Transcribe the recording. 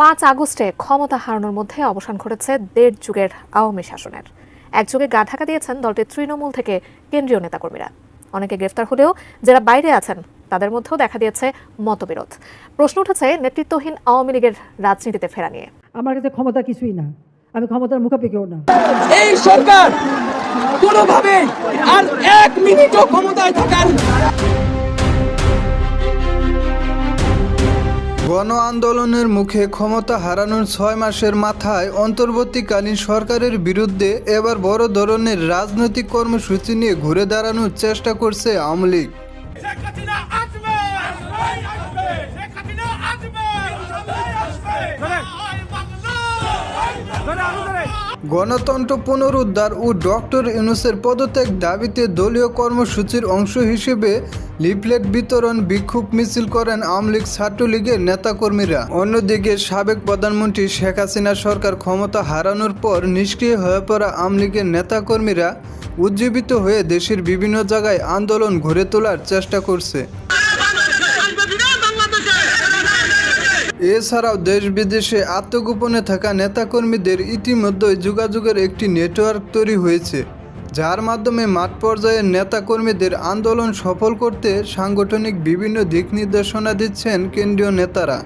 পাঁচ আগস্টে ক্ষমতা হারানোর মধ্যে অবসান ঘটেছে দেড় যুগের আওয়ামী শাসনের। একযোগে গা ঢাকা দিয়েছেন দলটির তৃণমূল থেকে কেন্দ্রীয় নেতাকর্মীরা। অনেকে গ্রেফতার হলেও যারা বাইরে আছেন তাদের মধ্যেও দেখা দিয়েছে মতবিরোধ। প্রশ্ন উঠেছে নেতৃত্বহীন আওয়ামী লীগের রাজনীতিতে ফেরা নিয়ে। আমার কাছে ক্ষমতা কিছুই না। আমি ক্ষমতার মুখাপেক্ষিও না। এই সরকার কোনোভাবে আর এক মিনিটও ক্ষমতায় থাকার গণ আন্দোলনের মুখে ক্ষমতা হারানোর ছয় মাসের মাথায় অন্তর্বর্তীকালীন সরকারের বিরুদ্ধে এবার বড় ধরনের রাজনৈতিক কর্মসূচি নিয়ে ঘুরে দাঁড়ানোর চেষ্টা করছে আওয়ামী লীগ। গণতন্ত্র পুনরুদ্ধার ও ডক্টর ইউনুসের পদত্যাগ দাবিতে দলীয় কর্মসূচির অংশ হিসেবে লিফলেট বিতরণ বিক্ষোভ মিছিল করেন আওয়ামী লীগ ছাত্রলীগের নেতাকর্মীরা। অন্যদিকে সাবেক প্রধানমন্ত্রী শেখ হাসিনা সরকার ক্ষমতা হারানোর পর নিষ্ক্রিয় হয়ে পড়া আওয়ামী লীগের নেতাকর্মীরা উজ্জীবিত হয়ে দেশের বিভিন্ন জায়গায় আন্দোলন ঘুরে তোলার চেষ্টা করছে। এছাড়াও দেশ বিদেশে আত্মগোপনে থাকা নেতাকর্মীদের ইতিমধ্যেই যোগাযোগের একটি নেটওয়ার্ক তৈরি হয়েছে, যার মাধ্যমে মাঠ পর্যায়ের নেতাকর্মীদের আন্দোলন সফল করতে সাংগঠনিক বিভিন্ন দিক নির্দেশনা দিচ্ছেন কেন্দ্রীয় নেতারা।